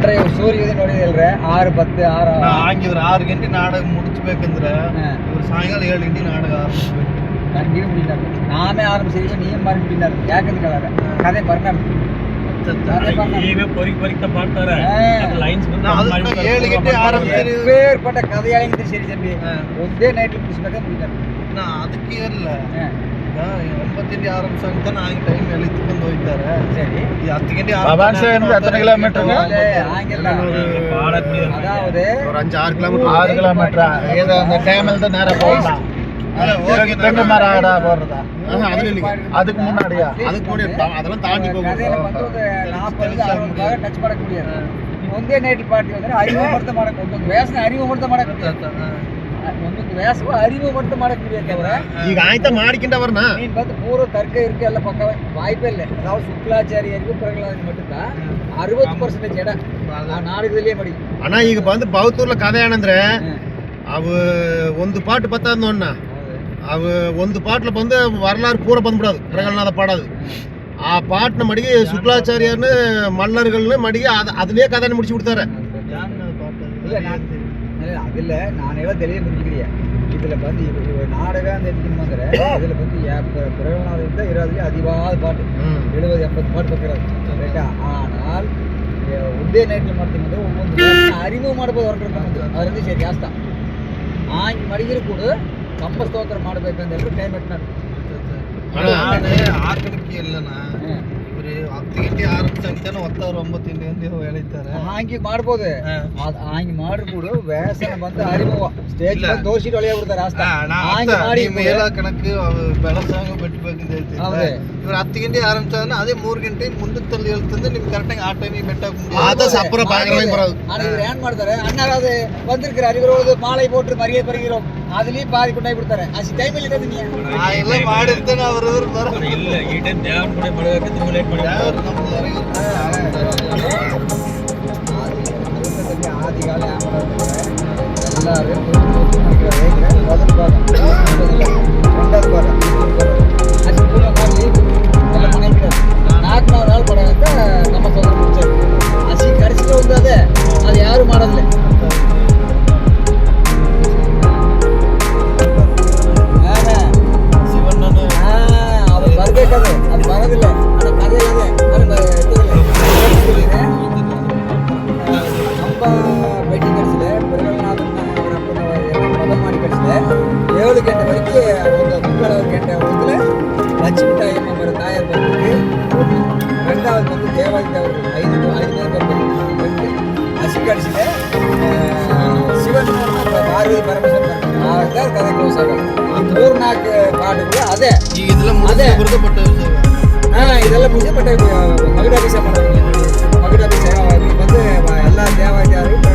ಗಂಟ್ರೆ ಸೂರ್ಯೋದಯ ನೋಡಿದಿಲ್ರೆ ಆರು ಪತ್ತು ಆರು ನಾ ಹಂಗಿದ್ರೆ ಆರು ಗಂಟೆ ನಾಟಕ ಮುಗಿಸ್ಬೇಕಂದ್ರೆ ಹಾ. ಇವ್ರು ಸಾಯಂಕಾಲ ಏಳು ಗಂಟೆ ನಾಟಕ ಆರಂಭಿಸ್ಬೇಕು ನನಗೆ ಬಿಟ್ಟಿದ್ದಾರೆ ನಾನೇ ಆರಂಭಿಸಿದ್ರೆ ನೀವು ಮಾಡಿ ಬಿಟ್ಟಿದ್ದಾರೆ ಯಾಕಂದ್ರೆ ಕೇಳಾರ ಕತೆ ಬರ್ನಾರ ಕತೆ ಬರ್ನಾರ ಈಗ பொறிக்க பொறிக்க பார்த்தாரு ஆ. லைன்ஸ் ನಾ ಅದಕ್ಕೆ ನಾ ಏಳು ಗಂಟೆ ಆರಂಭಿಸಿ ಬೇರ್ಪಟ್ಟ ಕಥೆ ಹೇಳಿದ್ರೆ ಸರಿ ಜಂಬಿ ಹಾ. ಒಂದೇ ನೈಟ್ ಮುಗಿಸ್ಬೇಕಾದ್ರೆ ಮುಗಿತಾರೆ ನಾ ಅದಕ್ಕೆ ಇಲ್ಲ ಈಗ ಒಂಬತ್ತು ಗಂಟೆ ಆರಂಭಿಸ ಅಂತ ನಾ ಟೈಮ್ ಎಳಿತ್ಕೊಂಡು ಹೋಗ್ತಾರೆ சரி ಈ ಹತ್ತು ಗಂಟೆ பவானி சாகர் இருந்து எத்தனை கிலோமீட்டர்? இல்ல, எத்தனை கிலோமீட்டருங்க ஒரு அஞ்சு ஆறு கிலோமீட்டர் ஆறு கிலோமீட்டரா இது அந்த டேமில் இருந்து நேராக போகலாம் தென்னை மரம் ஆடா போடுறதா அதுக்கு முன்னாடியா அதுக்கு முன்னாடி அதெல்லாம் தாண்டி போகும் டச் பண்ணக்கூடிய ஒந்தே நேட்டில் அறிமுகப்படுத்த ವ್ಯಾಸವ ಅರಿವು ಮಟ್ಟು ಮಾಡಕ್ ಯಾಕಂದ್ರ ಈಗ ಆಯ್ತಾ ಮಾಡಿಕೊಂಡವ್ರನ್ನ ನೀನ್ ಬಂದು ಪೂರ್ವ ತರ್ಕ ಇರ್ಕೆ ಎಲ್ಲ ಪಕ್ಕ ವಾಯ್ಪಲ್ಲೇ ನಾವು ಶುಕ್ಲಾಚಾರ್ಯರಿಗೂ ಪ್ರಗಲಾದ ಮಟ್ಟದ ಅರವತ್ತು ಪರ್ಸೆಂಟೇಜ್ ಎಡ ನಾಡಕದಲ್ಲೇ ಮಾಡಿ ಅಣ್ಣ ಈಗ ಬಂದು ಬಾವತೂರ್ಲ ಕಥೆ ಏನಂದ್ರೆ ಅವು ಒಂದು ಪಾಟ್ ಬತ್ತದ ನೋಡಣ್ಣ ಅವು ಒಂದು ಪಾಟ್ಲ ಬಂದು வரலாறு பூரா ಬಂದ್ಬಿಡೋದು பிரகலநாத பாடாது ಆ ಪಾಟ್ನ ಮಡಿಗೆ ಶುಕ್ಲಾಚಾರ್ಯರ್ನ ಮಲ್ಲರ್ಗಳನ್ನ ಮಡಿಗೆ ಅದನ್ನೇ ಕಥೆನ ಮುಡಿಸಿ ಬಿಡ್ತಾರೆ அதில் நானேலாம் தெளிவாக தெரிஞ்சுக்கிறேன் இதில் வந்து இப்போ நாடகம் அந்த எடுக்கணுங்கிற இதில் வந்து பிறகுநாள் இருந்தால் இருபது அதிகமாக பாட்டு. எழுபது எண்பது பாட்டு பார்க்குறாரு ஆனால் உதய நைட்டில் மட்டும் வந்து ஒவ்வொன்று அறிவு மாடுபோது வரட்டுருக்காங்க அது வந்து சரி ஜாஸ்தா ஆஞ்சு மணிக்கு கூட கம்ப ஸ்தோத்திரம் மாடுபேக்கு அந்த டைம் எட்டினார் ஆனால் ஆட்களுக்கு இல்லைன்னா ಇವ್ರು ಹತ್ತು ಗಂಟೆ ಆರಂಭಿಸ್ತಾನೆ ಒತ್ತವ್ರು ಒಂಬತ್ತು ಗಂಟೆ ಅಂತ ಹೇಳಿದ್ದಾರೆ ಹಾಗೆ ಮಾಡ್ಬೋದು ಅದ್ ಹಾಗೆ ಮಾಡಿ ಕೂಡ ವ್ಯಾಸನ ಬಂದು ಅರಿವು ಸ್ಟೇಜ್ ಇಲ್ಲ. ತೋರಿಸಿಟ್ಟು ಹೊಳೆಯ ಬಿಡ್ತಾರೆ ಅಷ್ಟ ಹಾಗೆ ಮಾಡಿ ಮೇಲ ಕಣಕ್ಕೆ ಬೆಳಸಾಗ ಬೆಟ್ಟಬೇಕಂತ ಹೇಳ್ತಿದ್ರೆ ಹೌದೇ. ಇವ್ರು ಹತ್ತು ಗಂಟೆ ಆರಂಭಿಸ್ತಾನೆ ಅದೇ ಮೂರು ಗಂಟೆ ಮುಂದಕ್ಕೆ ತಲ್ಲಿ ಹೇಳ್ತಂದ್ರೆ ನಿಮ್ಗೆ ಕರೆಕ್ಟಾಗಿ ಆ ಟೈಮಿಗೆ ಬೆಟ್ಟ ஆனா இவர் ஏன் ಮಾಡ್ತಾರೆ அண்ணாவது வந்திருக்கிற அறிவரோடு மாலை போட்டு மரியாதை பெறுகிறோம் அதுலயும் பாதி கொண்டாய் கொடுத்தாரு அசி டைம் இல்லை நீங்க ಆ ಎಲ್ಲ ಮಾಡಿರ್ತಾನೆ ಅವ್ರ ಇವ್ರು ಬರ இல்ல ಈ ಟೈಮ್ ದೇವನ್ ಕೂಡ ಮಾಡಬೇಕು திரும்ப ಲೇಟ್ ಮಾಡಿ ಯಾರು ನಮ್ದು ஆதிகால எல்லாரும் முதல் பாகம் ரெண்டாவது பாகம் அது மூணு நாள் எல்லாம் நினைக்கிறார் நாற்பது நாள் படம் வந்து நம்ம சொல்ல முடிச்சாரு அசி கடைசியில் ஏழு கேட்ட வரைக்கும் அவங்க கும்பலவர் கேட்ட இடத்துல லட்சுமி தாய் அம்மன் தாயார் பம்பருக்கு ரெண்டாவது வந்து தேவாதி தேவர் ஐந்து ஐந்து பம்பருக்கு அசிகடிச்சில் சிவன் பாரதி பரமேஸ்வரன் தான் கதை க்ளோஸ் ஆகும் நூறு நாக்கு பாட்டுக்குள்ள அதே இதெல்லாம் அதே விருதப்பட்ட இதெல்லாம் முடிஞ்சப்பட்ட மகுடாபிஷேகம் பண்ணுவாங்க மகுடாபிஷேகம் வந்து எல்லா தேவாதி தேவரையும்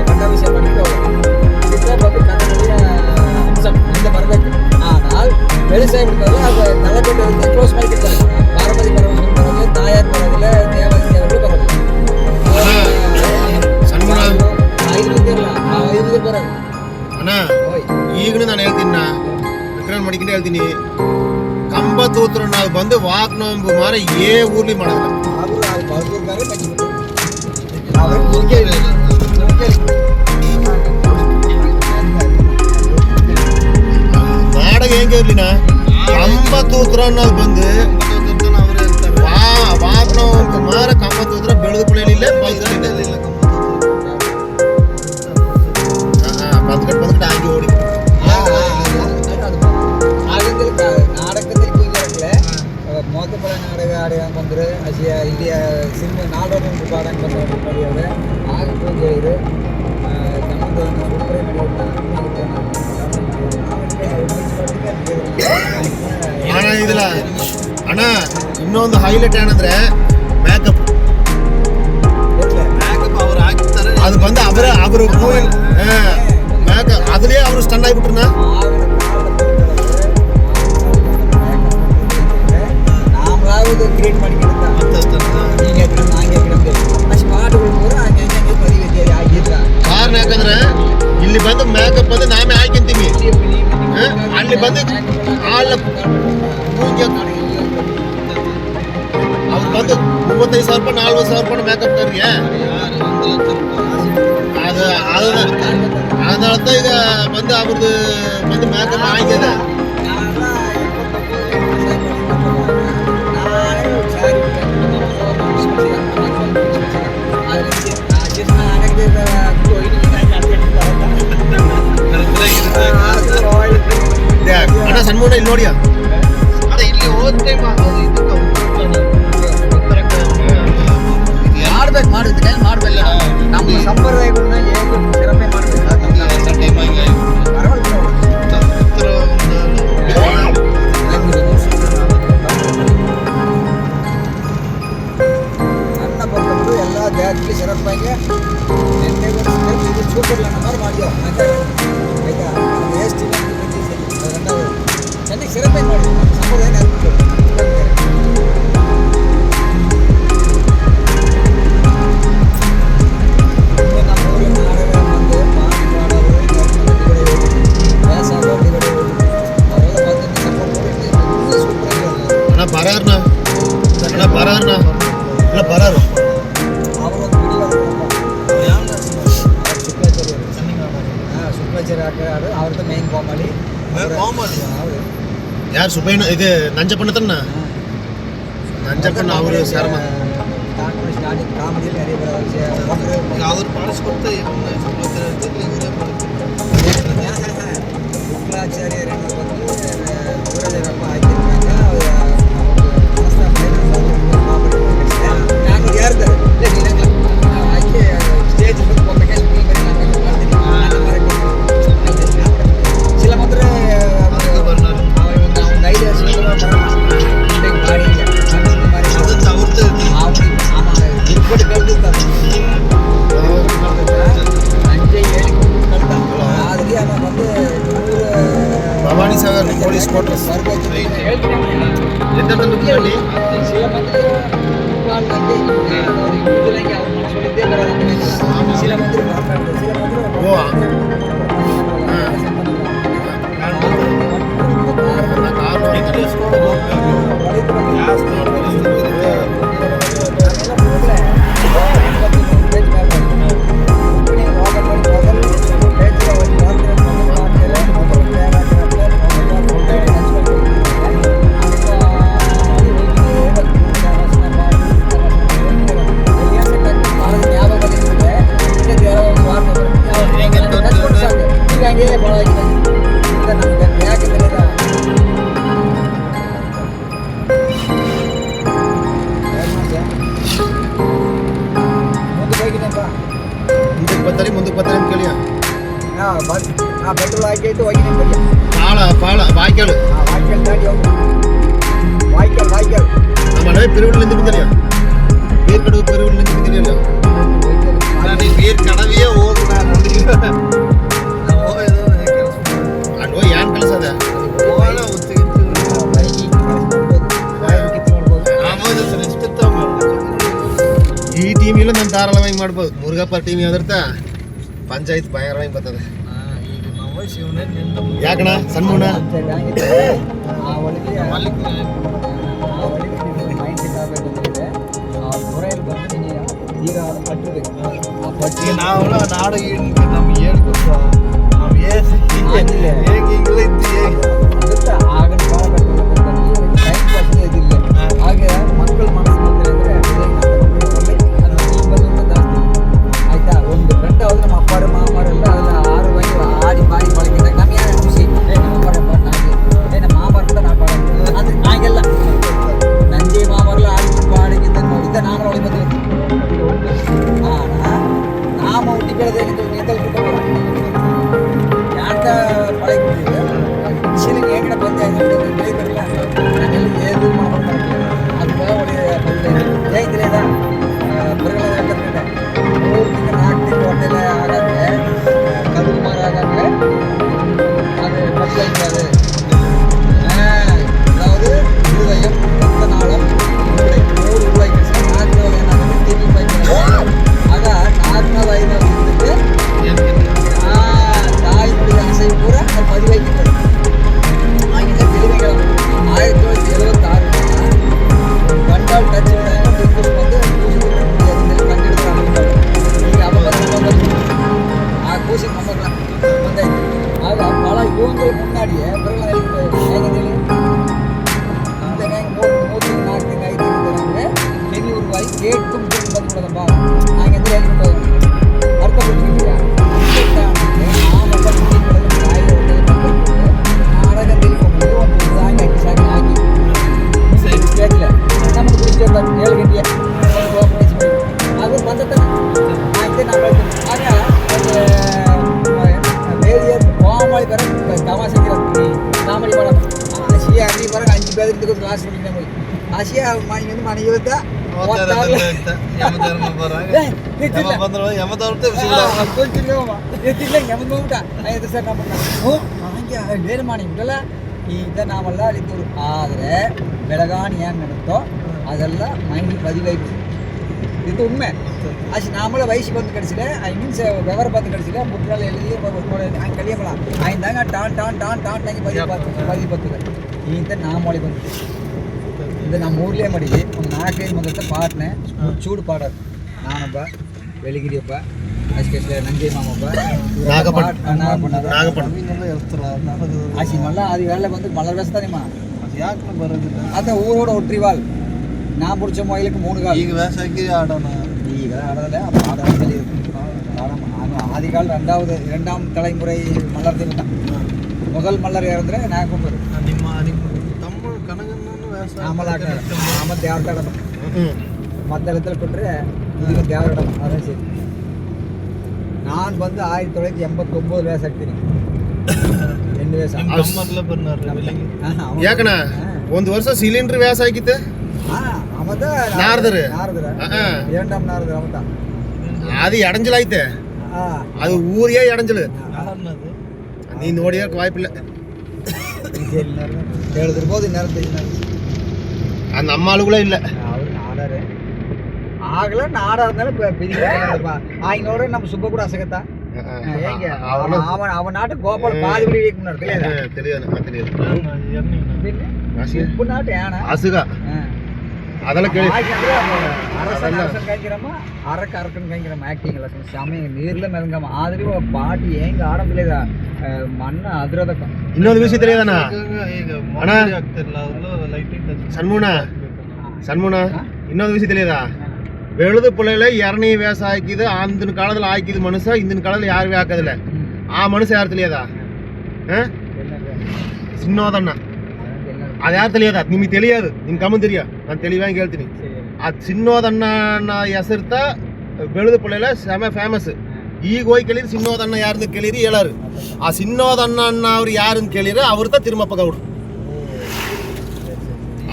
மகுடாபிஷேகம் பண்ணிட்டு வந்து ಇಂದ ಬರಬೇಕು ஆனால் வெளிசாய் ಬಿಡ್ತಾರಲ್ಲ ಅದು ತಲೆಪೆಟ್ಟು வந்து ಕ್ಲೋಸ್ ಮಾಡಿಬಿಡ್ತಾರೆ ಪಾರ್ವತಿ ಪರಮೇಶ್ವರ ಬರೋದು ತಾಯಾರು ಬರೋದಿಲ್ಲ ದೇವಾದಿ ದೇವರುಗಳು ಬರೋದು ಸನ್ಮಾನ. ಐದು ಮಂದಿ ಇರಲ್ಲ ಆ ಐದು ಮಂದಿ ಬರೋದು ಅಣ್ಣ ಓಯ್ ಈಗಲೂ ನಾನು ಹೇಳ್ತೀನಿ ನಾ ವಿಕ್ರಮ್ ಮಡಿಕೊಂಡು ಹೇಳ್ತೀನಿ ಕಂಬ ತೂತ್ರ ನಾವು ಬಂದು ವಾಕ್ ನೋಂಬು ಮಾರ ಏ ಊರ್ಲಿ ಮಾಡೋದಿಲ್ಲ ಹೆಂಗೆ ಇರ್ಲಿನ ಕಂಬ ತೂತ್ರ ಅನ್ನೋದು ಬಂದು ವಾ ವಾಕ್ ನೋಂಬು ಮಾರ ಕಂಬ ತೂತ್ರ ಬೆಳೆದು ಕುಳಿಯಲಿಲ್ಲ ಬದುಕಲಿಲ್ಲ ಬದುಕಟ್ ಬದುಕಟ್ ಆಗಿ ಓಡಿ நாடகத்தில் கூஞ்சாங்களே மொத்த பல நாடக ஆடுகான் ಬಂದ್ರೆ ಅಸಿಯ ಇಲ್ಲಿಯ ಸಿನಿಮಾ ನಾಡೋದು ಒಂದು ಪಾಡಂಗ್ ಬಂದವರು ನಡೆಯೋದು ಆಗ ಕೂಂಜೇರು ஆனால் ಇದಿಲ್ಲ ಅಣ್ಣ ಇನ್ನೊಂದು ಹೈಲೈಟ್ ಏನಂದ್ರೆ ಮೇಕಪ್ ಅವ್ರು ಹಾಕಿರ್ತಾರೆ ಅದು ಬಂದು ಅವರ ಅವರು ಮೂವಿಲ್ ಮೇಕಪ್ ಅದರಲ್ಲಿ ಅವರು ಸ್ಟಂಡ್ ಆಗಿಬಿಟ್ರನ್ನ ಕ್ರಿಯೇಟ್ ಮಾಡಿಕೊಂಡು ಹೀಗೆ ಹಾಗೆ ಆ ಸ್ಪಾಟ್ಗಳು ಕೂಡ ಹಾಗೆ ಹಾಗೆ ಬರೀ ಆಗಿದ್ರ ಕಾರಣ ಯಾಕಂದ್ರೆ ಇಲ್ಲಿ ಬಂದು ಮೇಕಪ್ ಬಂದು ನಾವೇ ಹಾಕಿಂತೀವಿ அன்னைக்கு வந்து காலில் மூஞ்ச அவருக்கு வந்து முப்பத்தஞ்சு சார் பண்ண நாலு சார் பண்ண மேக்கப் தருங்க அது அதுதான் அதனால தான் இதை வந்து அவருக்கு வந்து மேக்கப் வாங்கியதான் இது நஞ்சப்பண்ண தானே? நஞ்சப்பண்ண அவரு சேரமா. அவர் மனசு கொடுத்து விக்ராச்சாரியர் என்ன பார்த்து ஆகிட்டு வைக்கணும் பால பால வாய்க்கால். வாய்க்கால் தாண்டி வாய்க்கால் வாய்க்கால். நம்ம நிறைய பெருவிலேருந்து பிடிச்சலையா வேர்க்கடவு பெருவிலேருந்து பிடிச்சலையா நீ ಈ ಟೀಮ್ ನಾನು ಧಾರಾಳವಾಗಿ ಮಾಡ್ಬೋದು ಮುರುಘಾಪುರ ಟೀಮ್ ಯಾವ್ದಿರ್ತಾ ಪಂಚಾಯತ್ ಭಯಂಕರವಾಗಿ ಬರ್ತದೆ ಯಾಕಣ ಸಣ್ಣ ಈಗ ನಾವೆಲ್ಲ ನಾಡು ಉಪಸರ್ಣವನ್ನು ಹಾಗೆ ಬೇರ್ಮಾನಿ ಬಿಡಲ್ಲ ಇದನ್ನಾವೆಲ್ಲ ಅಳಿತರು ಆದರೆ ಬೆಳಗಾಣಿ ಏನು ನಡುತ್ತೋ ಅದೆಲ್ಲ ಮೈಂಡ್ ಬದಿವೈಪು ಇದು ಉಣ್ಮೆ ಅಷ್ಟು ನಾಮಳ ವಯಸ್ಸು ಬಂದು ಕಡಿಸಿದೆ ಐ ಮೀನ್ಸ್ ಬೆವರ ಬಂದು ಕಡಿಸಿದೆ ಮುಟ್ಟಿನಲ್ಲಿ ಎಲ್ಲಿ ಹಂಗೆ ಕಲಿಯಬಲ್ಲ ಆಯ್ದಂಗ ಟಾನ್ ಟಾನ್ ಟಾನ್ ಟಾನ್ ತಂಗಿ ಬದಿ ಬದಿ ಬರ್ತದೆ ಇಂತ ನಾಮಳಿ ಬಂತು ಇದು ನಮ್ಮ ಊರ್ಲೇ ಮಾಡಿ ಒಂದು ನಾಲ್ಕೈದು ಮಂದಿ ಪಾಟ್ನೆ ಚೂಡು ಪಾಡೋದು ನಾನೊಬ್ಬ ಬೆಳಗಿರಿಯೊಬ್ಬ ಅಷ್ಟೇ ನಂಜೆ ಮಾಮೊಬ್ಬ ನಾಗಪಣ್ಣ. ನಾಗಪಣ್ಣ ನಾಗಪಣ್ಣ ಆಸಿ ಮಲ್ಲ ಅದು ಇವೆಲ್ಲ ಬಂದು ಮಲ್ಲ ಬೇಸ್ತಾನೆ ಮಾ ಯಾಕೆ ಬರೋದಿಲ್ಲ ಅದ ಊರೋಡ ಒಟ್ರಿವಾಲ್ ನಾ ಬುಡ್ಚ ಮೊಯ್ಲಿಕ್ಕೆ ಮೂಣು ಕಾಲ್ ಈಗ வேசாக்கி ஆடணும் ಈಗ ஆடல அப்போ ஆடாமல் ஆதிகால் ரெண்டாவது இரண்டாம் தலைமுறை மல்லர் தான் முதல் மல்லர் இறந்துற நாகம்பர் ನಿಮ್ಮ ನಿಮ್ಮ ತಮ್ಮ ಕನಗಣ್ಣನು ವ್ಯವಸಾಯ ஆமலாக்க ஆம தேவர்கிட்ட ಹ್ಮ್ மற்ற இடத்துல கொண்டு இதுக்கு தேவரிடம் அதான் சரி நான் வந்து ஆயிரத்தி தொள்ளாயிரத்தி எண்பத்தொம்போது வயசு ಆಗ್ತೀನಿ ரெண்டு வயசு ನಿಮ್ಮ ತಮ್ಮರ್ಲ ಬಂದಾರ ಬೆಳಿಗ್ಗೆ ஆஹா, அவன் ಯಾಕಣ ಒಂದು ವರ್ಷ ಸಿಲಿಂಡರ್ ವ್ಯಾಸ ಆಗಿತ್ತು ஆ, அவன் தான் நாரதரு? நாரதரு ஆ, ஆ. இரண்டாம் நாரதர் அவன் தான் ಅದು ಎಡಂಜಲ್ ಐತೆ ஆ ಅದು ಊರಿಗೆ ಎಡಂಜಲ್ ಯಾರನ್ನದು ನೀನ್ ನೋಡಿಯಕ್ ವಾಯ್ಪಿಲ್ಲ எழுதிருப்போது நேரம் தெரியும் ಆ ನಮ್ಮ ಆಳುಗಳೇ ಇಲ್ಲ அவர் நாடாரு ஆகல நாடா இருந்தாலும் பெரிய ஆயினோட நம்ம சுப்ப கூட அசகத்தான் அவன் அவன் நாட்டு கோபால் பாதி வழி இருக்கணும் தெரியாது நாட்டு ஏனா அசுகா. அதெல்லாம் கேள்வி அரசன் அரக்குன்னு காய்க்கிறோம்? ஆக்டிங் லெசன் சமயம் நீரில் மிதங்காம. பாட்டு ஏங்க ஆடம்பிள்ளைதா மண்ண அதிரதக்கம். இன்னொரு விஷயம் தெரியாதானா சண்முனா. சண்முனா இன்னொரு விஷயம் தெரியாதா? எழுது பிள்ளையில இறனையும் வேசம் ஆக்கிது அந்த காலத்தில் ஆக்கிது மனுஷன் இந்த காலத்தில் யாருமே ஆக்கதில்ல. ஆ மனுஷன் யார் தெரியாதா? சின்னோதண்ணா. அது யார் தெரியாதா? நீ தெரியாது. நீ கம்மன் தெரியும் நான் தெளிவாக கேள்வி அது சின்னோதண்ணா எசர்த்தா எழுது பிள்ளையில செம ஃபேமஸ் ஈகோய் கிளியர் சின்னோதண்ணா யாருன்னு கிளியர் ஏழாரு. ஆ சின்னோதண்ணா அவர் யாருன்னு கிளியர் அவர் தான் திருமப்ப கவுடர்.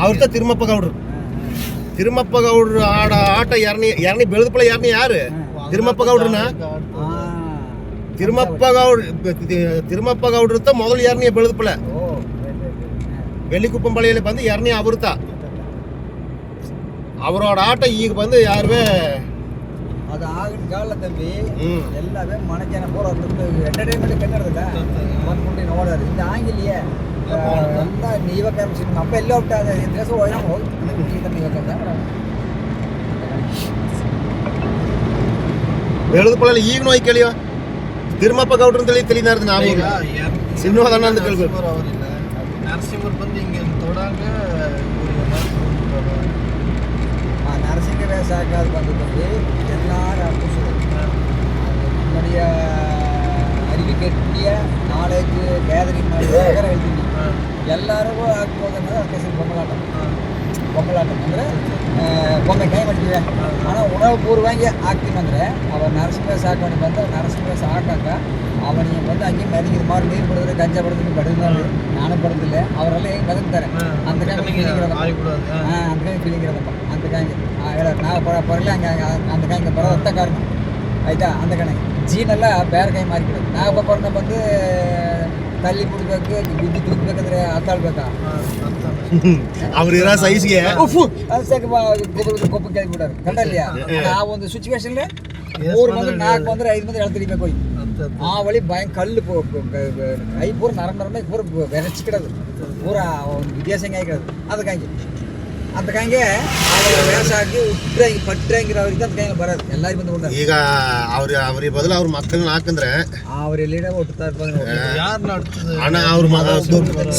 அவர் தான் திருமப்ப கவுடு ತಿರುಮಪ್ಪ ಗೌಡ್ರು ಆಡ ಆಟ ಯಾರನಿ ಯಾರನಿ ಬೆಳೆದಪ್ಪಳ ಯಾರನಿ ಯಾರು ತಿರುಮಪ್ಪ ಗೌಡ್ರನ ತಿರುಮಪ್ಪ ಗೌಡ್ ತಿರುಮಪ್ಪ ಗೌಡ್ರ ಮೊದಲು ಯಾರನಿ ಬೆಳೆದಪ್ಪಳ ಬೆಳ್ಳಿಕುಪ್ಪಂಬಳಿಯಲ್ಲಿ ಬಂದು ಯಾರನೇ ಅವರುತ್ತ அவரோட ஆட்டம் ஈக்கு வந்து யாருமே அது ஆகிட்டு கால தம்பி எல்லாமே மனஜன போற என்டர்டைன்மெண்ட் கண்டுறதுல ஓடாது இந்த ஆங்கிலேயே ಆಗಿಲ್ಲ ಎಲ್ಲ ನೀವಕ್ಕೆ ನಮ್ಮ ಎಲ್ಲ ಹೋಗ್ತಾ ದೇಶ ಹೋಗಿ ನಾವು ಹೋಗಿ ನೀವಕ್ಕೆ ಬೆಳೆದಪಳ ಈಗ ನೋಯ್ ಕೇಳಿಯೋ ತಿರುಮಪ್ಪ ಗೌಡ್ರ ಅಂತ ಹೇಳಿ ತಿಳಿನಾರ್ದು ನಾವು ಸಿನ್ನೋದಣ್ಣ ಅಂತ ಕೇಳ್ಬೇಕು ಅವರಿಲ್ಲ ನರಸಿಂಹರ್ ಬಂದು ಹಿಂಗೆ ತೊಡಾಗ ಆ ನರಸಿಂಹ ವ್ಯಾಸಾಕ ಅದು ಬಂದದ್ದು ಎಲ್ಲಾರು ಅರ್ಪಿಸೋದು நம்முடைய அறிவிக்கக்கூடிய நாலேஜ் கேதரிங் ಮಾಡಿದಾಗ ಹೇಳ್ತೀನಿ ಎಲ್ಲರಿಗೂ ಆಗ್ಬೋದು ಅನ್ನೋದು ಅದಕ್ಕೆ ಹೆಸರು ಬೊಮ್ಮಲಾಟ ಬೊಮ್ಮಲಾಟ ಅಂದರೆ ಬೊಮ್ಮೆ ಕೈ ಮಾಡ್ತೀವಿ ಹಣ ಉಣವು ಪೂರ್ವಂಗೆ ಆಗ್ತೀವಿ ಅಂದರೆ ಅವ ನರಸಿಂಹ ಸಾಕವನಿಗೆ ಬಂದು ನರಸಿಂಹ ಸಾಕಾಕ ಅವನಿಗೆ ಬಂದು ಹಂಗೆ ಮೆದಗಿದ ಮಾರು ನೀರು ಬಿಡಿದ್ರೆ ಗಂಜ ಬಿಡಿದ್ರೆ ಬಡಿದ್ ನೋಡಿ ನಾನು ಬಡ್ದಿಲ್ಲ ಅವರೆಲ್ಲ ಹೆಂಗೆ ಬದುಕ್ತಾರೆ ಅಂತ ಫೀಲಿಂಗ್ ಇರೋದಪ್ಪ ಹಾಂ ಅಂತ ಫೀಲಿಂಗ್ ಇರೋದಪ್ಪ ಅಂತ ಕಾಂಗೆ ಹೇಳೋರು ನಾವು ಬರ ಬರಲಿ ಹಂಗೆ ಅಂತ ಕಾಂಗೆ ಬರೋದು ಅಂತ ಕಾರಣ ಆಯ್ತಾ ಅಂತ ಕಣೆ ಜೀನೆಲ್ಲ ಬೇರೆ ಕೈ ಮಾರಿಬಿಡೋದು ನಾವು ಬಪ್ಪರ್ನ ಬಂದು ತಲ್ಲಿ ಬಿಡ್ಬೇಕು ಬಿದ್ದು ತುಗ್ಬೇಕಂದ್ರೆ ಹತ್ತಾಳ್ಬೇಕಾ ಅವ್ರ ಇರೋ ಸೈಜ್ಗೆ ಅನ್ಸಕ್ಕೆ ಗೊಬ್ಬರ ಗೊಬ್ಬರ ಕೆಳಗೆ ಬಿಡೋರು ಕಂಡಲ್ಲಿಯ ಆ ಒಂದು ಸಿಚುವೇಶನ್ ಮೂರು ಬಂದ್ರೆ ನಾಲ್ಕು ಬಂದ್ರೆ ಐದು ಮಂದಿ ಎಳ್ತಿಡಿಬೇಕು ಹೋಗಿ ಆ ಒಳಿ ಭಯ ಕಲ್ಲು ಪು- ಪು- ಗ- ಗ- ಐ ಪೂರ ನರಂ ನರಮ ಪೂರ ಬೆರಚಿಕಿಡೋದು ಪೂರ ಒಂದು ವಿದ್ಯಾಸಂಗ ಆಗಿರೋದು ಅದಕ್ಕಾಗಿ ಅಂತ ಕಂಗೆ ವೇಷ ಹಾಕಿ ಉಟ್ರೆ ಪಟ್ರೆಂಗಿರೋ ಅವ್ರಿಗೆ ಅಂತ ಕಂಗೆ ಬರೋದು ಎಲ್ಲರಿಗೂ ಬಂದು ಈಗ ಅವ್ರ ಅವ್ರಿಗೆ ಬದಲು ಅವ್ರ ಮಕ್ಕಳನ್ನ ಹಾಕಂದ್ರೆ ಅವ್ರ ಎಲ್ಲಿಡ ಹುಟ್ಟುತ್ತಾ ಅಣ್ಣ ಅವ್ರ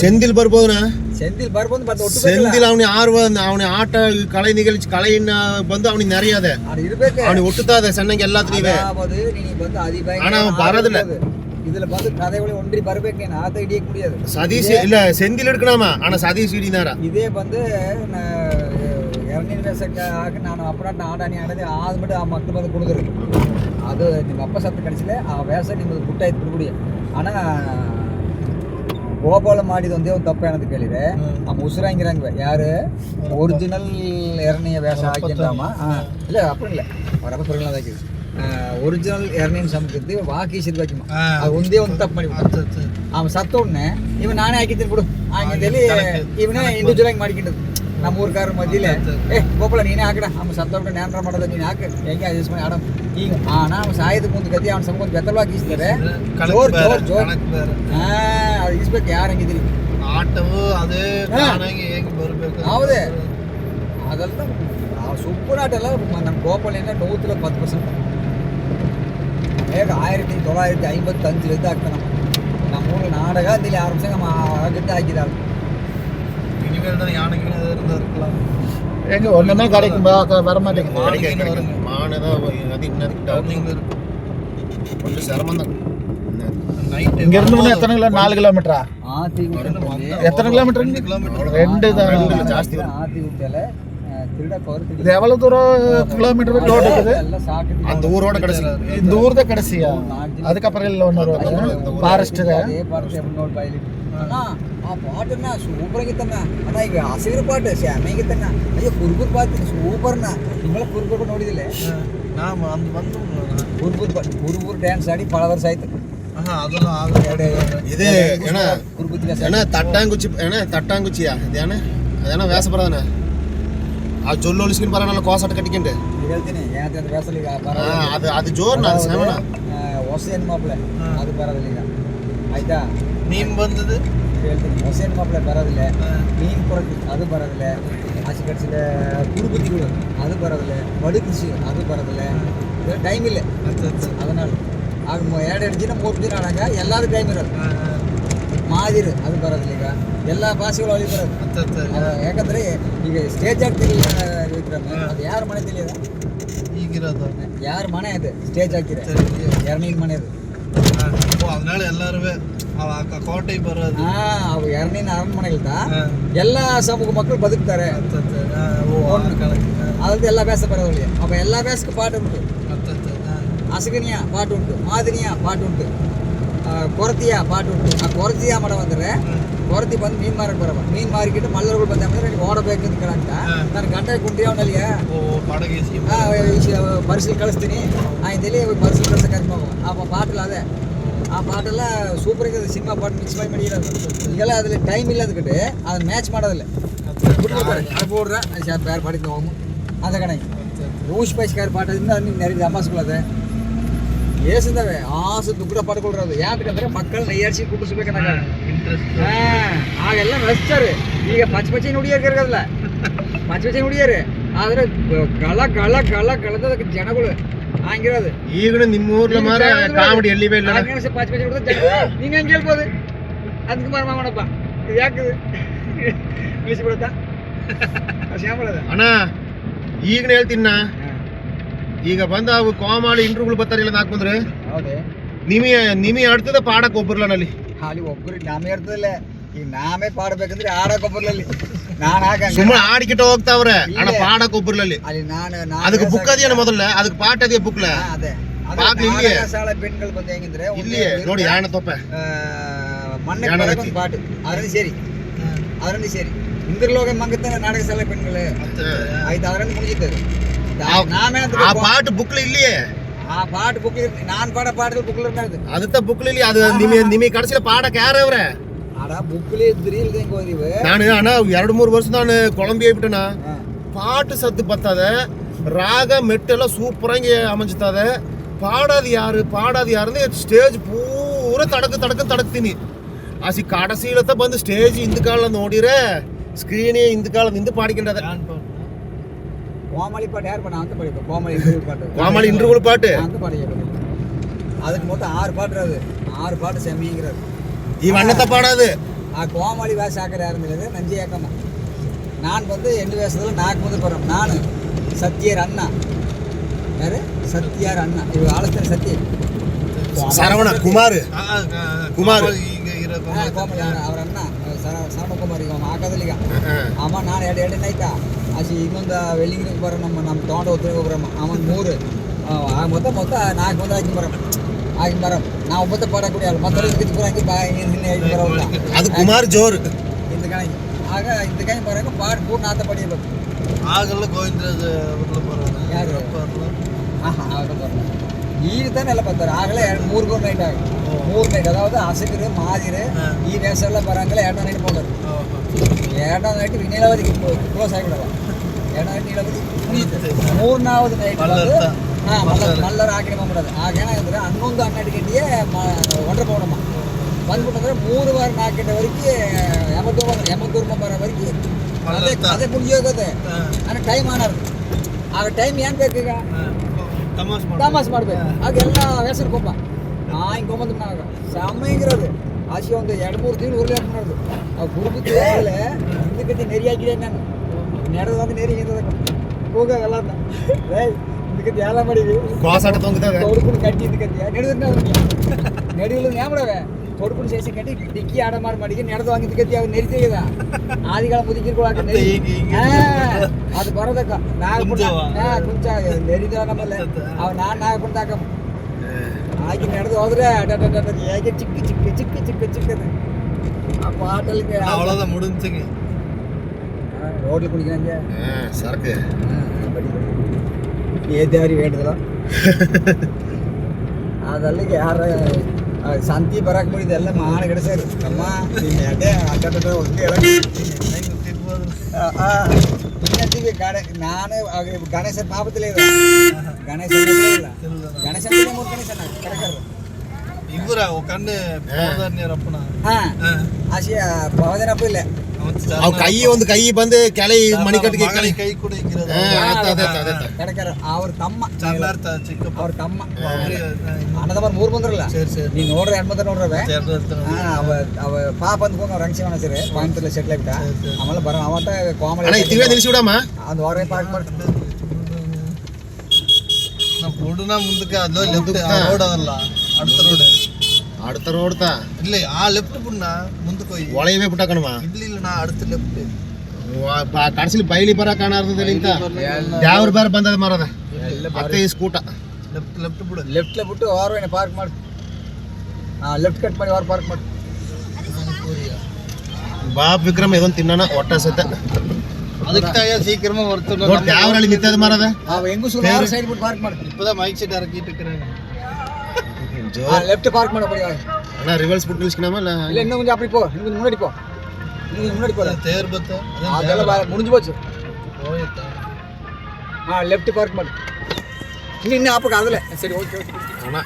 ಸೆಂದಿಲ್ ಬರ್ಬೋದಾ ಸೆಂದಿಲ್ ಬರ್ಬೋದು ಬಟ್ ಒಟ್ಟು ಸೆಂದಿಲ್ ಅವನ ಆರ್ ಅವನ ಆಟ ಕಳೆ ನಿಗಲ್ಚಿ ಕಳೆಯನ್ನ ಬಂದು ಅವನಿಗೆ நிறைய ಅದೇ ಇರ್ಬೇಕು ಅವನಿಗೆ ಹುಟ್ಟುತ್ತಾ ಇದೆ ಸಣ್ಣಗೆ ಎಲ್ಲಾದ್ರೂ ಇವೆ ಅಣ್ಣ ಬರೋದಿಲ್ಲ ಇದ್ರಲ್ಲಿ ಬಂದು ಕಥೆಗಳು ಒಂಡ್ರಿ ಬರ್ಬೇಕೇನು ಆತ ಹಿಡಿಯಕ್ முடியாது ಸದೀಶ್ ಇಲ್ಲ ಸೆಂದಿಲ್ ಹಿಡ್ಕಣಮ್ಮ ಅಣ್ಣ ಸದೀಶ್ ಹಿಡಿನಾರ ಇದೇ ಬಂದು ಎರಡನೇ ಬೇಸಕ್ಕೆ ಹಾಕಿ ನಾನು ಅಪರಾಟ ಆಡಾನಿ ಆಡದೆ ಆದ್ಬಿಟ್ಟು ಆ ಮಕ್ಕಳು ಬಂದು ಕುಡಿದ್ರು ಅದು ನಿಮ್ಮ ಅಪ್ಪ ಸತ್ತು ಕಳಿಸಿದೆ ಆ ವ್ಯಾಸ ನಿಮ್ಮದು ಪುಟ್ಟ ಇತ್ತು ಬಿಡ್ಬಿಡಿ ಅಣ್ಣ ಗೋಪಾಲ ಮಾಡಿದ ಒಂದೇ ಒಂದು ತಪ್ಪು ಏನಂತ ಕೇಳಿದ್ರೆ ಆ ಮುಸುರಂಗಿರಂಗ ಯಾರು ಒರಿಜಿನಲ್ ಎರಡನೆಯ ವ್ಯಾಸ ಹಾಕಿಂದಮ್ಮ ಹಾಂ ಇಲ್ಲ ಅಪ್ಪ ಇಲ್ಲ ಅವ್ರ ಅಪ್ಪ ಒರಿಜಿನಲ್ ಎರನೇನು ಸಂಪಿದ್ದು ಇವ ಹಾಕಿ ಸಿದ್ವಾಕಿ ಅದು ಒಂದೇ ಒಂದು ತಪ್ಪು ಮಾಡಿ ಅವ ಸತ್ತೋಡ್ನೆ ಇವ ನಾನೇ ಹಾಕಿದ್ದೀನಿ ಬಿಡು ಹಾಗಿದ್ದಲ್ಲಿ ಇವನೇ ಇಂಡಿವಿಜುವಲ್ ಆಗಿ ಮಾಡ್ಕೊಂಡಿದ್ದು ನಮ್ಮ ಊರ್ ಕಾರ್ ಮಧ್ಯೆ ಏ ಗೋಪಾಲ ನೀನೇ ಹಾಕಡ ಅವ್ನು ಸತ್ತೋಗ್ರೆ ನ್ಯಾನ್ರ ಮಾಡೋದು ನೀನು ಹಾಕ ಹೆಂಗೆ ಅಡ್ಜಸ್ಟ್ ಮಾಡಿ ಆಡಮ್ ಈಗ ಹಣ ಅವ್ನು ಸಾಯದ ಮುಂದೆ ಗತಿ ಅವ್ನ ಸಂಬಂಧ ಬೆತ್ತಲವಾಗಿ ಈಸ್ತಾರೆ ಜೋರ್ ಜೋರ್ ಜೋರ್ ಹಾ ಅದು ಈಸ್ಬೇಕು ಯಾರು ಹಂಗಿದ್ರಿ ಆಟವು ಅದೇ ಹೇಗೆ ಬರಬೇಕು ಹೌದೇ ಅದೆಲ್ಲ ಸೂಪರ್ ಆಟ ಎಲ್ಲ ನಮ್ಮ ಗೋಪಾಲ ಏನೋ ನೂತ್ರ ಪತ್ತು ಪರ್ಸೆಂಟ್ மேகம் ஆயிரத்தி தொள்ளாயிரத்தி ஐம்பத்தஞ்சிலேருந்து ஆக்கணும் நம்ம ஊரில் நாடகம் இதில் ஆரம்பிச்சு நம்ம அழகிட்டு ஆக்கிதாரு இனிமேல் தான் யானைக்கு இருந்தால் இருக்கலாம் எங்கே ஒன்றுமே கிடைக்கும் வர மாட்டேங்குது மானு தான் அதிகம் டவுனிங் சிரமம் தான் இங்கிருந்து எத்தனை கிலோ நாலு கிலோமீட்டரா எத்தனை கிலோமீட்டர் ரெண்டு தான் ஜாஸ்தி ஆத்தி ஊட்டியில் இது எவ்வளவு தூரம் கிலோமீட்டர் ரோடு இருக்குது? அந்த ஊரோட கடைசி இந்த ஊர் தான் கடைசியா அதுக்கப்புறம் இல்லை ಅಣ್ಣ ಈಗ ಹಸಿರು ಪಾಟ ಶಾಮಿಗಿತ್ತನ್ನ ಅಯ್ಯೋ ಕುರ್ಗುರ್ ಪಾತ ಸೂಪರ್ನ ತಿಂಗಳ ಕುರ್ಗುರ್ ನೋಡಿದಿಲ್ಲ ನಾನು ಅಂದು ಬಂದು ಕುರ್ಗುರ್ ಕುರ್ಗುರ್ ಡ್ಯಾನ್ಸ್ ಆಡಿ ಭಾಳ ವರ್ಷ ಆಯ್ತು இது ஏன்னா தட்டாங்குச்சி ஏன்னா தட்டாங்குச்சியா? இது ஏன்னா வேசப்படாதானே ಆ ಜೊಲ್ಲು ಉಳಿಸ್ಕೊಂಡು ಬರೋಣ ಕೋಸಾಟ ಕಟ್ಕೊಂಡು ಹೇಳ್ತೀನಿ ಏನಂತಂದ್ರೆ ಬೇಸಲಿಗ ಅದು ಅದು ಜೋರ್ ನಾನು ಶ್ರವಣ ಹೊಸ ಹೆಣ್ಣು ಮಾಪ್ಲೆ ಅದು ಬರೋದಿಲ್ಲ ಈಗ ಆಯ್ತಾ ನೀನು ಬಂದದ್ದು ಹೇಳ್ತೀನಿ ಹೊಸ ಹೆಣ್ಣು ಮಾಪ್ಲೆ ಬರೋದಿಲ್ಲ ಮೀನು ಕೊರತಿ ಅದು ಬರೋದಿಲ್ಲ ಆಚೆ ಕಡಿಸಿದ ಕುರುಬುತ್ತಿಗಳು ಅದು ಬರೋದಿಲ್ಲ ಮಡಿ ಕೃಷಿ ಅದು ಬರೋದಿಲ್ಲ ಟೈಮ್ ಇಲ್ಲ ಅದನಾಳು ಆಗ ಎರಡು ಎರಡು ದಿನ ಮೂರು ದಿನ ಆಡಾಗ ಎಲ್ಲರೂ ಟೈಮ್ ಇರೋದು ಮಾದಿರು ಅದು ಬರೋದಿಲ್ಲ ಈಗ ಎಲ್ಲ ಭಾಷೆಗಳು ಅಲ್ಲಿ ಬರೋದು ಅದು ಯಾಕಂದ್ರೆ ಈಗ ಸ್ಟೇಜ್ ಆಗ್ತಿರಲಿಲ್ಲ ವಿಕ್ರಮ್ ಅದು ಯಾರ ಮನೆ ತಿಳಿಯದ ಈಗಿರೋದು ಯಾರ ಮನೆ ಅದು ಸ್ಟೇಜ್ ಹಾಕಿದೆ ಎರಡನೇ ಮನೆ ಅದು ಓ அதனால எல்லாருமே அவ அக்கா கோட்டை ಬರೋದು ಹಾ ಅವು ಎರಡನೇ ಅರಣ್ಮನೆಗಿಲ್ತ ಎಲ್ಲ ಸಮೂಹ ಮಕ್ಕಳು ಬದುಕ್ತಾರೆ ಓ ಆ ಕಣಕ್ಕೆ ಅದ್ರದ್ದು ಎಲ್ಲ ವ್ಯಾಸ ಬರೋದಿಲ್ಲ ಅವ ಎಲ್ಲ ವ್ಯಾಸಕ್ಕೆ ಪಾಠ ಉಂಟು ಅಸಗನಿಯ ಪಾಠ ಉಂಟು ಮಾದನಿಯ ಪಾಠ ಉಂಟು ಆ, ಕೊರತಿಯ ಪಾಠ ಉಂಟು ಆ ಕೊರತಿಯ ಮಾಡ ಬಂದ್ರೆ ಕೊರತಿ ಬಂದು ಮೀನ್ ಮಾರಕ್ ಬರವ ಮೀನ್ ಮಾರಿಕಿಟ್ಟು ಮಲ್ಲರುಗಳು ಬಂದ ಅಂದ್ರೆ ನೀವು ಓಡಬೇಕಂತ ಕೇಳಂತ ನನ್ನ ಗಂಟೆ ಕುಂಟಿ ಅವನಲ್ಲಿ ಓ ಪಡಗೇಸಿ ಪರಿಸಲ್ ಕಳಿಸ್ತೀನಿ ಆಯ್ತಲ್ಲಿ ಪರಿಸಲ್ ಕಳ್ಸಕ್ಕೆ ಕರ್ಕೊಂಡು ಆ ಪಾಟಲ್ಲ ಅದೇ ಆ ಪಾಟೆಲ್ಲ ಸೂಪರ್ ಇದೆ ಸಿನಿಮಾ ಪಾಟ್ ಮಿಕ್ಸ್ ಮಾಡಿ ಮಾಡಿರೋದು ಈಗೆಲ್ಲ ಅದ್ರಲ್ಲಿ ಟೈಮ್ ಇಲ್ಲ ಅದಕ್ಕೆ ಅದನ್ನ ಮ್ಯಾಚ್ ಮಾಡೋದಿಲ್ಲ ಬಿಟ್ಬಿಡ್ತಾರೆ ಅದು போடுற ಬೇರೆ ಪಾಡಿಗೆ ಹೋಗು ಅದ ಕಣ ಊಸ್ ಪೈಸ್ಕಾರಿ ಪಾಠದಿಂದ ನೀವು ನೆರೆದ ಅಮಾಸ್ಗಳದೆ ಏಸಿದಾವೆ ಆಸು ದುಗ್ಡ ಪಡ್ಕೊಳ್ರದು ಯಾಕಂದ್ರೆ ಮಕ್ಕಳನ್ನ ಏರ್ಸಿ ಕುಟ್ಟಿಸ್ಬೇಕನ್ನ ಇಂಟ್ರೆಸ್ಟ್ ಹಾ ಆಗೆಲ್ಲ ಬೆಳೆಸ್ತಾರೆ ಈಗ ಪಚ್ಚ ಪಚ್ಚಿ ನುಡಿಯರ್ ಕರ್ಗಲ್ಲ ಪಚ್ಚ ಪಚ್ಚಿ ನುಡಿಯರು ಆದ್ರೆ ಗಳ ಗಳ ಗಳ ಗಳದ ಜನಗಳು ಹಂಗಿರೋದು ಈಗಲೂ ನಿಮ್ಮ ಊರ್ಲ ಮಾರ ಕಾಮಿಡಿ ಎಲ್ಲಿ ಬೇಡ ಆರ್ಗನೈಸ್ ಪಚ್ಚ ಪಚ್ಚಿ ಹುಡುಗ ನೀನ್ ಹೆಂಗ್ ಹೇಳ್ಬೋದು ಅದಕ್ಕೆ ಮಾಡ ಮಾಡಪ್ಪ ಇದು ಯಾಕದು ನಿಲ್ಲಿಸ್ಬಿಡುತ್ತಾ ಶ್ಯಾಮಳದ ಅಣ್ಣ ಈಗನೇ ಹೇಳ್ತೀನಿ ನಾ ಈಗ ಬಂದ ಅವು ಕೋಮಾಳಿ ಮಾಡಿ ಇಂಟ್ರೂಗಳು ಬರ್ತಾರಿಲ್ಲ ನಾಲ್ಕು ಬಂದ್ರೆ ನಿಮಿ ನಿಮಿ ಆಡ್ತದ ಪಾಡಕ್ ಒಬ್ಬರ್ಲನಲ್ಲಿ ಅಲ್ಲಿ ಒಬ್ಬರು ನಾಮೇ ಇರ್ತದಲ್ಲ ಈ ನಾಮೇ ಪಾಡ್ಬೇಕಂದ್ರೆ ಆಡಕ್ ಒಬ್ಬರ್ಲಲ್ಲಿ ನಾನು ಆಗ ಸುಮ್ಮನೆ ಆಡಿಕಿಟ್ಟು ಹೋಗ್ತಾವ್ರೆ ಅಣ್ಣ ಪಾಡಕ್ ಒಬ್ಬರ್ಲಲ್ಲಿ ಅಲ್ಲಿ ನಾನು ಅದಕ್ಕೆ ಬುಕ್ ಅದೇನು ಮೊದಲ ಅದಕ್ಕೆ ಪಾಠ ಅದೇ ಬುಕ್ಲ ಅದೇ ಇಲ್ಲಿ ಸಾಲ ಪೆಣ್ಗಳು ಬಂದು ಹೆಂಗಿದ್ರೆ ಇಲ್ಲಿ ನೋಡಿ ಯಾಣ ತೊಪ್ಪೆ மண்ணை பாட்டு ಸೇರಿ சரி அதுலேருந்து சரி இந்திரலோக மங்கத்தான நாடக சாலை பெண்கள் ஆயிரத்தி அதுலேருந்து முடிஞ்சுட்டாரு ಶಾಲೆ ಪೆಣ್ಗಳು ಆಯ್ತು ಅದರಲ್ಲಿ ಮುಗಿದಿದ್ದು ಆ- ನಾಮೇ ಅಂತ ಆ ಪಾಟ್ ಬುಕ್ಲ ಇಲ್ಲಿಯೇ ಆ ಪಾಟ್ ಬುಕ್ ನಾನ್ ಪಾಡ ಪಾಠದಲ್ಲಿ ಬುಕ್ಲ ಮಾಡಿದೆ ಅದತ್ತ ಬುಕ್ಲಲ್ಲಿ ಅದು ನಿಮಿ ನಿಮಿ ಕಡ್ಸಿಲ್ಲ ಪಾಡಕ್ ಯಾರವ್ರೆ ಆಡ ಬುಕ್ಲಿ ಇದ್ರಿ ಇಲ್ದೆ ಹೆಂಗ್ ಹೋದಿವೆ ನಾನು ಅಣ್ಣ ಎರಡು ಮೂರು ವರ್ಷ ನಾನು ಕೊಳಂಬಿ ಆಗ್ಬಿಟ್ಟಣ ಪಾಟ್ ಸದ್ದು ಬರ್ತದೆ ರಾಗ ಮೆಟ್ಟೆಲ್ಲ ಸೂಪರಾಗಿ ಅಮಂಜುತ್ತದೆ ಪಾಡೋದು ಯಾರು ಪಾಡೋದು ಯಾರು ಅಂದ್ರೆ ಸ್ಟೇಜ್ ಪೂರ ತಡಕ ತಡಕ ತಡಕ್ತೀನಿ ಆಸಿ ಕಾಡಸೀಳತ್ತ ಬಂದು ಸ್ಟೇಜ್ ಹಿಂದ್ಕಾಳ ನೋಡಿರೆ ஸ்கிரீனே இந்த காலம் இந்த பாடிக்கின்றத கோமாளி பாட்டு யார் பண்ண அந்த பாடி கோமாளி இன்று பாட்டு. கோமாளி இன்று பாட்டு? அந்த பாடி அதுக்கு மொத்தம் ஆறு பாட்டு பாட்டுறாது ஆறு பாட்டு செம்மிங்கிறது இவன் அண்ணத்தை பாடாது? கோமாளி வேஷம் ஆக்கிற ஆரம்பிக்கிறது நஞ்சி ஏக்கமா. நான் வந்து எண்டு வேஷத்தில்? நாக்கு வந்து போகிறேன் நான் சத்யர் அண்ணா. யாரு? சத்யார் அண்ணா. இவர் ஆலோசனை சத்யர். சரவண குமார். குமார். கோமாளி அவர் அண்ணா. சரவணகுமார் இவன் ஆக்காதல்லிக்கா ஆமாம் நான் எடு எடு நைட்டா ಅಷ್ಟು ಇನ್ನೊಂದು ವೆಲ್ಲಿಂಗಿಗೆ ಬರೋ ನಮ್ಮ ನಮ್ಮ ತೊಗೊಂಡು ಹೋಗ್ತೀವಿ ಹೋಗ್ರಮ್ಮ ಅವನು ಮೂರು ಮೊತ್ತ ಮೊತ್ತ ನಾಲ್ಕು ಮಂದಿ ಹಾಕಿ ಬರಮ್ಮ ಹಾಕಿ ಬರಮ್ಮ ನಾವು ಒಬ್ಬತ್ತ ಪಾಡ ಕುಡಿಯ ಮತ್ತೊಂದು ಕಿತ್ತು ಬರೋಕೆ ಬಾ ಹಿಂದೆ ಹಾಕಿ ಬರೋಲ್ಲ ಅದು ಕುಮಾರ್ ಜೋರು ಇಂದ ಕಾಯಿ ಆಗ ಇಂದ ಕಾಯಿ ಬರೋಕೆ ಪಾಡ್ ಕೂಡ ನಾತ ಪಡಿಬೇಕು ಆಗಲ್ಲ ಗೋವಿಂದ ಯಾರು ಹಾಂ ಹಾಂ ಆಗ ಬರಲ್ಲ ಈಗ ತಾನೆ ಎಲ್ಲ ಬರ್ತಾರೆ ಆಗಲೇ ಎರಡು ಮೂರು ಮೂರು ನೈಟ್ ಆಗಿ ಮೂರು நைட் அதாவது அசுக்கு மாதிரு ஈ வேஷம்லாம் வராங்களே ஏட்டா நைட்டு போகிறது ஏட்டா நைட்டு வினையிலாவது க்ளோஸ் ஆகிவிடலாம் ಮೂರನಾವದು ನೈಟ್ ಹಾಂ ಮಲ್ಲರ್ ಮಲ್ಲರ್ ಆಕ್ರಮ ಮಾಡೋದು ಆಗ ಏನಾಗಂದ್ರೆ ಹನ್ನೊಂದು ಹನ್ನೆರಡು ಗಂಟೆಗೆ ಒಂಡ್ರ ಪೌಡಮ್ಮ ಬಂದ್ಬಿಟ್ಟಂದ್ರೆ ಮೂರು ವಾರ ನಾಲ್ಕು ಗಂಟೆ ವರೆಗೆ ಎಮತ್ತೂರು ಎಮತ್ತೂರು ಬರೋ ವರೆಗೆ ಅದೇ ಅದೇ ಮುಗಿಸಿ ಹೋಗುತ್ತೆ ಅಂದರೆ ಟೈಮ್ ಆನರ್ ಆಗ ಟೈಮ್ ಏನು ಬೇಕು ಈಗ ತಮಾಸ್ ಮಾಡಬೇಕು ಆಗೆಲ್ಲ ಹೆಸರು ಕೊಂಬ ಆ ಹಿಂಗೆ ಕೊಂಬಂದು ಆಗ ಸಮಯಂಗಿರೋದು ಆಶೆ ಒಂದು ಎರಡು ಮೂರು ತಿಂಗಳು ಉರ್ಲಿ ಹಾಕೊಂಡು ಮಾಡೋದು ಆ ಗುರುಬುದ್ಧಿ ಹಿಂದಕ್ಕೆ ನೆರಿ ಹಾಕಿದೆ ನಾನು ನಡೆದಾದ ನೀರಿಗೆ ಹೋಗಾಗ ಅಲ್ಲ ರೈ ಇದಕ್ಕೆ ಎಲ್ಲ ಮಾಡಿದ್ವಿ ಕಾಸಾಟ ತೊಂಗಿದಾಗ ತೊಡ್ಕೊಂಡು ಕಟ್ಟಿ ಇದಕ್ಕೆ ನಡೆದ್ರೆ ನಡೆಯಲು ಏನ್ ಮಾಡವೆ ತೊಡ್ಕೊಂಡು ಸೇಸಿ ಕಟ್ಟಿ ಡಿಕ್ಕಿ ಆಡ ಮಾಡಿ ಮಾಡಿ ನಡೆದು ಹಂಗೆ ಇದಕ್ಕೆ ಅವ್ರು ನೆರಿತೀಗ ಆದಿಗಳ ಮುದುಕಿರ್ಕೊಳಕ ಅದು ಬರೋದಕ್ಕ ನಾಗಪುರ ಕುಂಚ ನೆರಿದ ನಮ್ಮಲ್ಲಿ ಅವ್ ನಾನ್ ನಾಗಪುರ ತಾಕ ಹಾಗೆ ನಡೆದು ಹೋದ್ರೆ ಹೇಗೆ ಚಿಕ್ಕ ಚಿಕ್ಕ ಚಿಕ್ಕ ಚಿಕ್ಕ ಚಿಕ್ಕದು ಆ ಪಾಟಲ್ಲಿ ಅವಳದ ಮುಡುಂಚಿಗೆ ரோட்டில் குடிக்கிறாங்க சரக்கு. ஏதேவாரி வேண்டுதலாம் அதெல்லாம் யாரும் சந்தி பராக்க முடியுது எல்லாம் மாலை கிடைச்சாரு. அம்மா நீங்கள் அப்படியே அட்டை ஒட்டி இல்லாட்டி கடை? நானு கணேசன் பாபத்திலே கணேசன் இல்லை. கணேசன் ஒரு கணேசன் ஆசியா போதா இல்லை. ಅವ್ ಕೈ ಒಂದು ಕೈ ಬಂದು ಕೆಳೈ ಮಣಿಕಟ್ಟಿಗೆ ಕೆಳೈ ಕೈ ಕೂಡ ಹಿಂಗಿರೋದು ಹಾ, ಆತ, ಅದೇ, ಅದೇ, ಅದೇ. ಕರೆಕರ್ ಅವ್ರ ತಮ್ಮ ಚಂದಾರ್ಥ ಚಿಕ್ಕಪ್ಪ ಅವ್ರ ತಮ್ಮ ಒಬ್ರಿಗೆ, ಹಾ, ಅಣ್ಣದಮ್ಮ ಮೂರು ಬಂದ್ರಲ್ಲ ಸೇರಿ ಸೇರಿ ನೀನ್ ನೋಡ್ರಿ ಹೆಣ್ಮಂತ ನೋಡ್ರವೆ ಎರಡು ಇರ್ತಾರೆ. ಹಾ, ಅವ ಅವ ಪಾಪ ಅಂದ್ಕೊಂಡು ಅವ್ರು ರಂಗ್ ಶಿವನ ಸೇರಿ ಪಾಯಿಂಟ್ ಸೆಟ್ಲ್ ಆಗ್ಬಿಟ್ಟ ಸರಿ, ಸರಿ. ಆಮೇಲೆ ಬರೋ ಅವತ್ತ ಅಣ್ಣ ಕಾಮಿಡಿ ಇತ್ತಿವೆ ನಿಲ್ಸಿ ಬಿಡಮ್ಮ ಒಂದು ವಾರ ಪಾರ್ಕ್ ಮಾಡ್ತೀನಿ ನಮ್ಮ ಹುಡುನ ಮುಂದಕ್ಕೆ ಅದು ಲೆಫ್ಟ್ ಮುಂದಕ್ಕೆ. ರೋಡ್ ಅದಲ್ಲ அடுத்த ರೋಡ್ அடுத்த ரோடு தான் ಇಲ್ಲ ಆ ಲೆಫ್ಟ್ ಪುಣ್ಣ ಮುಂದಕ್ಕೆ ಹೋಗಿ ಒಳಗೆ ಬಿಟ್ಟ ಕಣಮ್ಮ ಇಲ್ಲಿ ಇಲ್ಲ ನಾ அடுத்த ಲೆಫ್ಟ್ ಕಡಸಲಿ ಬೈಲಿ ಬರ ಕಾಣಾರ್ದಲ್ಲಿ ಇಂತ ದ್ಯಾವ್ರ ಬೇರೆ ಬಂದದ ಮರದ ಅತ್ತೆ ಈ ಸ್ಕೂಟ ಲೆಫ್ಟ್ ಲೆಫ್ಟ್ ಬಿಡು ಲೆಫ್ಟ್ಲೆ ಬಿಟ್ಟು ವಾರ ಪಾರ್ಕ್ ಮಾಡಿ ಹಾಂ ಲೆಫ್ಟ್ ಕಟ್ ಮಾಡಿ ವಾರ ಪಾರ್ಕ್ ಮಾಡಿ ಬಾಪ್ ವಿಕ್ರಮ್ ಇದೊಂದು ತಿನ್ನೋಣ ಒಟ್ಟ ಸತ್ತ ಅದಕ್ಕೆ ತಾಯ ಸೀಕ್ರಮ ಬರ್ತು ನೋಡಿ ದ್ಯಾವ್ರಲ್ಲಿ ನಿಂತದ ಮರದ ಅವ ಹೆಂಗೂ ಸುಳ್ಳು ಸೈಡ್ ಬಿಟ್ಟು ಪಾರ್ಕ್ ಮಾಡಿ ಇಪ್ಪದ ಮೈಕ್ ಸೆಟ್ கொஞ்சம். லெஃப்ட் பார்க் பண்ண முடியாது அண்ணா ரிவர்ஸ் போட்டு யோசிக்கலாமா இல்லை இல்லை இன்னும் கொஞ்சம் அப்படி போ. இன்னும் முன்னாடி போ. இன்னும் முன்னாடி போகல தேர் பத்தம் அதெல்லாம் முடிஞ்சு போச்சு. ஆ லெஃப்ட் பார்க் பண்ணு இன்னும் இன்னும் ஆப்புக்கு அதில் சரி ஓகே ஓகே அண்ணா